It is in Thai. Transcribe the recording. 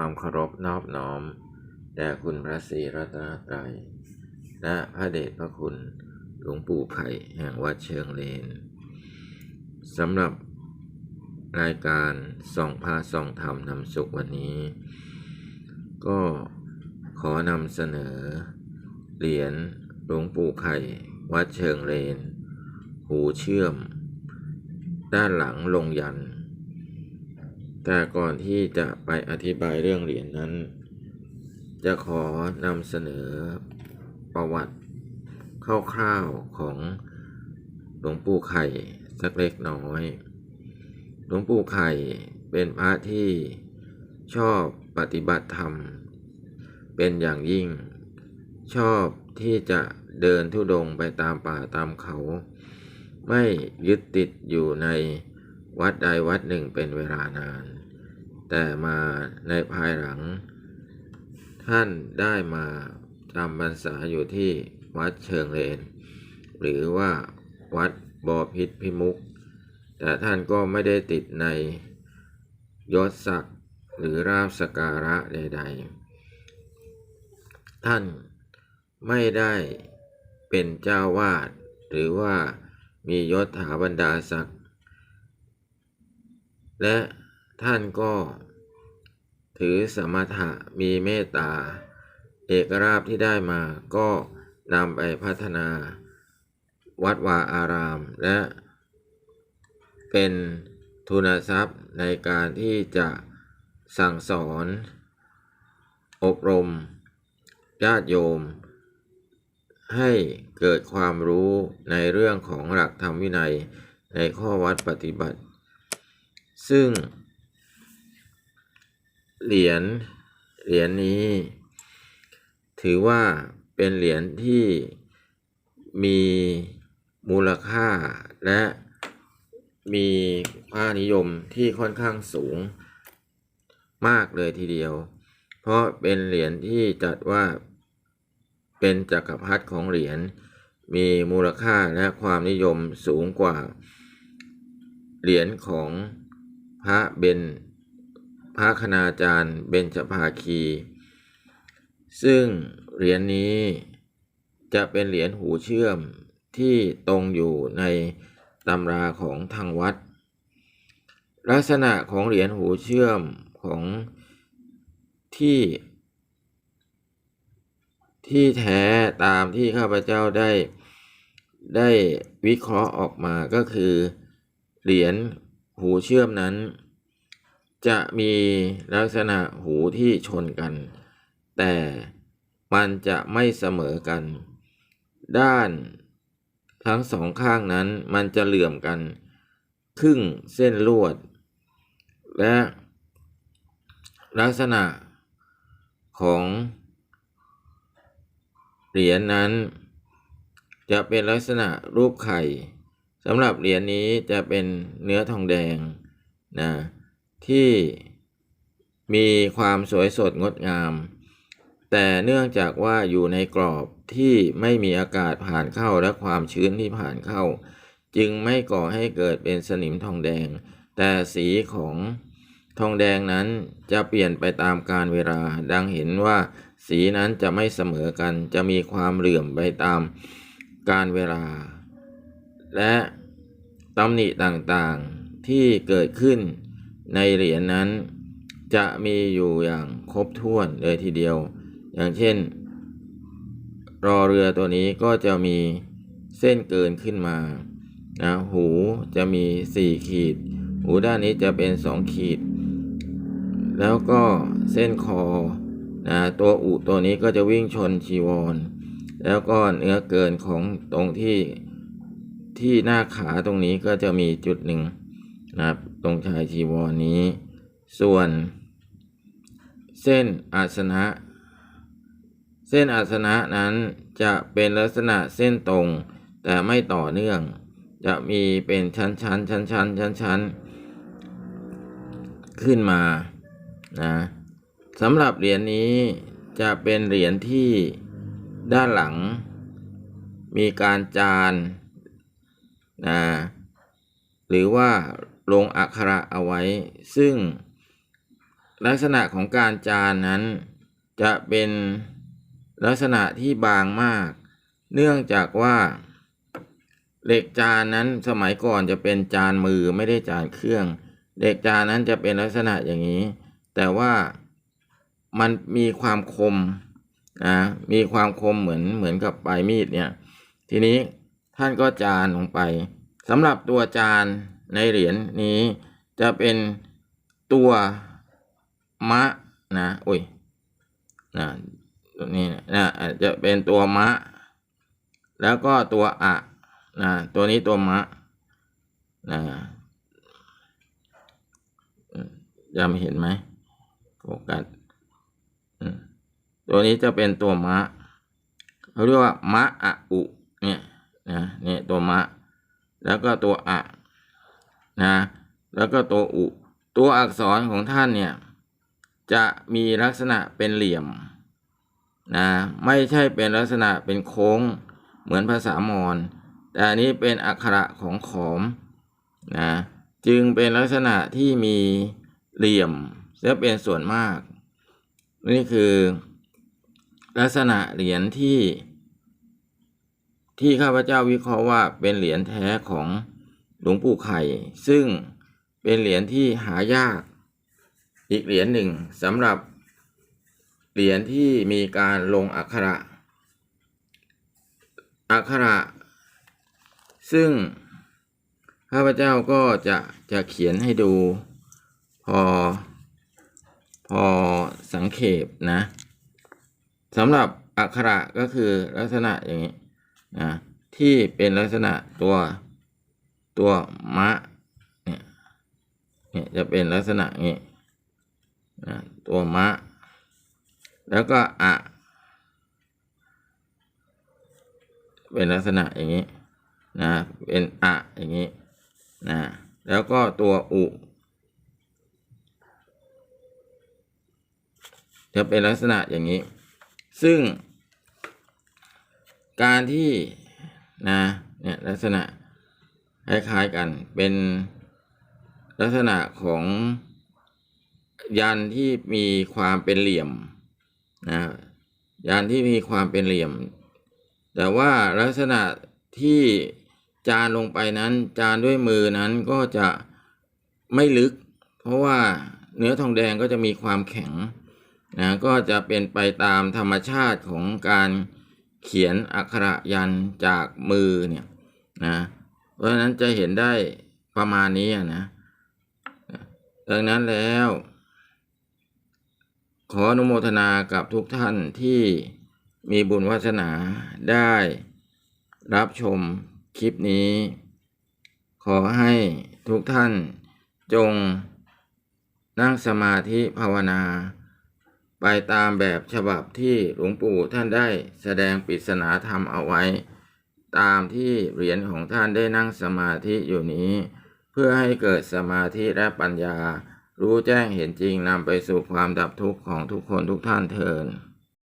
ความเคารพนอบน้อม แด่คุณพระศรีรัตนตรัย และพระเดชพระคุณหลวงปู่ไผ่แห่งวัดเชิงเลนสำหรับรายการส่องพาส่องธรรมนำสุขวันนี้ ก็ขอนำเสนอ เหรียญหลวงปู่ไข่ วัดเชิงเลน หูเชื่อม ด้านหลังลงยันต์ แต่ก่อนที่จะไปอธิบายเรื่องเหรียญนั้น จะขอนำเสนอประวัติคร่าวๆของหลวงปู่ไข่สักเล็กน้อย หลวงปู่ไข่เป็นพระที่ชอบปฏิบัติธรรม เป็นอย่างยิ่ง ชอบที่จะเดินทุดงค์ไปตามป่าตามเขา ไม่ยึดติดอยู่ใน วัดใดวัดหนึ่งเป็นเวลานาน แต่มาในภายหลัง ท่านได้มาจำพรรษาอยู่ที่วัดเชิงเลน หรือว่าวัดบอพิษพิมุก แต่ท่านก็ไม่ได้ติดในยศศักดิ์หรือราบสการะใด ๆ ท่านไม่ได้เป็นเจ้าวาด หรือว่ามียศถาบรรดาศักดิ์ และท่านก็ ถือสมถะมีเมตตา เอกราบที่ได้มาก็นำไปพัฒนา วัดวาอาราม และ เป็นทุนทรัพย์ในการที่จะสั่งสอน อบรม ญาติโยม ให้เกิดความรู้ในเรื่องของหลักธรรมวินัยในข้อวัดปฏิบัติ ซึ่ง เหรียญเหรียญนี้ ถือว่าเป็นเหรียญที่มีมูลค่าและมีค่านิยมที่ค่อนข้างสูงมากเลยทีเดียว เพราะเป็นเหรียญที่จัดว่าเป็นจักรพรรดิของเหรียญมีมูลค่าและความนิยมสูงกว่าเหรียญของ พระเบนพระคณาจารย์เบญจภาคี ซึ่งเหรียญนี้จะเป็นเหรียญหูเชื่อมที่ตรงอยู่ในตำราของทางวัด ลักษณะของเหรียญหูเชื่อมของที่ที่แท้ตามที่ข้าพเจ้าได้ได้วิเคราะห์ออกมาก็คือเหรียญ หูเชื่อมนั้น จะมีลักษณะหูที่ชนกัน แต่มันจะไม่เสมอกัน ด้านทั้งสองข้างนั้นมันจะเหลื่อมกัน ครึ่งเส้นลวด และลักษณะของเหรียญนนั้น จะเป็นลักษณะรูปไข่ สำหรับเหรียญนี้จะเป็นเนื้อทองแดงนะที่มีความสวยสดงดงาม แต่เนื่องจากว่าอยู่ในกรอบที่ไม่มีอากาศผ่านเข้าและความชื้นที่ผ่านเข้า จึงไม่ก่อให้เกิดเป็นสนิมทองแดง แต่สีของทองแดงนั้นจะเปลี่ยนไปตามกาลเวลา ดังเห็นว่าสีนั้นจะไม่เสมอกัน จะมีความเหลื่อมไปตามกาลเวลา และ ตำหนิต่างๆที่เกิดขึ้นในเหรียญนนั้น จะมีอยู่อย่างครบถ้วนเลยทีเดียว อย่างเช่น รอเรือตัวนี้ก็จะมีเส้นเกินขึ้นมานะหูจะมีสี่ขีด หูด้านนี้จะเป็นสองขีด แล้วก็เส้นคอนะตัวอุตัวนี้ก็จะวิ่งชนชีวร แล้วก็เนื้อเกินของตรงที่ ที่หน้าขาตรงนี้ก็จะมีจุดหนึ่งนะครับ ตรงชายชีวรนี้ ส่วน เส้นอาสนะ เส้นอาสนะนั้นจะเป็นลักษณะเส้นตรง แต่ไม่ต่อเนื่อง จะมีเป็นชั้นชั้นชั้นชั้นชั้นชั้นขึ้นมานะสำหรับเหรียญนี้จะเป็นเหรียญที่ด้านหลัง มีการจาน นะหรือว่าลงอักขระเอาไว้ ซึ่งลักษณะของการจานนั้นจะเป็นลักษณะที่บางมาก เนื่องจากว่าเหล็กจานนั้นสมัยก่อนจะเป็นจานมือไม่ได้จานเครื่องเหล็กจานนั้นจะเป็นลักษณะอย่างนี้ แต่ว่ามันมีความคมนะมีความคมเหมือนเหมือนกับปลายมีดเนี่ย ทีนี้ ท่านก็จานลงไปสำหรับตัวจานในเหรียญนี้จะเป็นตัวมะนะอุ้ยนะตัวนี้นะอาจจะเป็นตัวมะ แล้วก็ตัวอะนะตัวนี้ตัวมะนะอืมจำเห็นไหมโฟกัสตัวนี้จะเป็นตัวมะเขาเรียกว่ามะอะอุเนี่ย นะเนี่ยตัวมะ แล้วก็ตัวอะนะ แล้วก็ตัวอุ ตัวอักษรของท่านเนี่ย จะมีลักษณะเป็นเหลี่ยมนะไม่ใช่เป็นลักษณะเป็นโค้งเหมือนภาษามอญแต่อันนี้เป็นอักขระของขอมนะจึงเป็นลักษณะที่มีเหลี่ยมและเป็นส่วนมาก นี่คือลักษณะเหรียญที่ ที่ข้าพเจ้าวิเคราะห์ว่าเป็นเหรียญแท้ของหลวงปู่ไข่ ซึ่งเป็นเหรียญที่หายากอีกเหรียญหนึ่งสำหรับเหรียญที่มีการลงอักขระ อักขระ ซึ่งข้าพเจ้าก็จะจะเขียนให้ดู พอ พอสังเขปนะสำหรับอักขระก็คือลักษณะอย่างนี้ นะที่เป็นลักษณะตัวตัวมะเนี่ยเนี่ยจะเป็นลักษณะนี้นะตัวมะ แล้วก็อะเป็นลักษณะอย่างนี้นะเป็นอะอย่างนี้นะแล้วก็ตัวอุจะเป็นลักษณะอย่างนี้ ซึ่ง การที่นะเนี่ยลักษณะคล้ายๆกันเป็นลักษณะของยันที่มีความเป็นเหลี่ยมนะยันที่มีความเป็นเหลี่ยม แต่ว่าลักษณะที่จานลงไปนั้น จานด้วยมือนั้นก็จะไม่ลึก เพราะว่าเนื้อทองแดงก็จะมีความแข็งนะก็จะเป็นไปตามธรรมชาติของการ เขียนอักขระยันจากมือเนี่ยนะเพราะฉะนั้นจะเห็นได้ประมาณนี้นะดังนั้นแล้ว ขออนุโมทนากับทุกท่านที่มีบุญวาสนาได้รับชมคลิปนี้ ขอให้ทุกท่านจงนั่งสมาธิภาวนา ไปตามแบบฉบับที่หลวงปู่ท่านได้แสดงปริศนาธรรมเอาไว้ ตามที่เหรียญของท่านได้นั่งสมาธิอยู่นี้ เพื่อให้เกิดสมาธิและปัญญา รู้แจ้งเห็นจริงนำไปสู่ความดับทุกข์ของทุกคนทุกท่านเทิน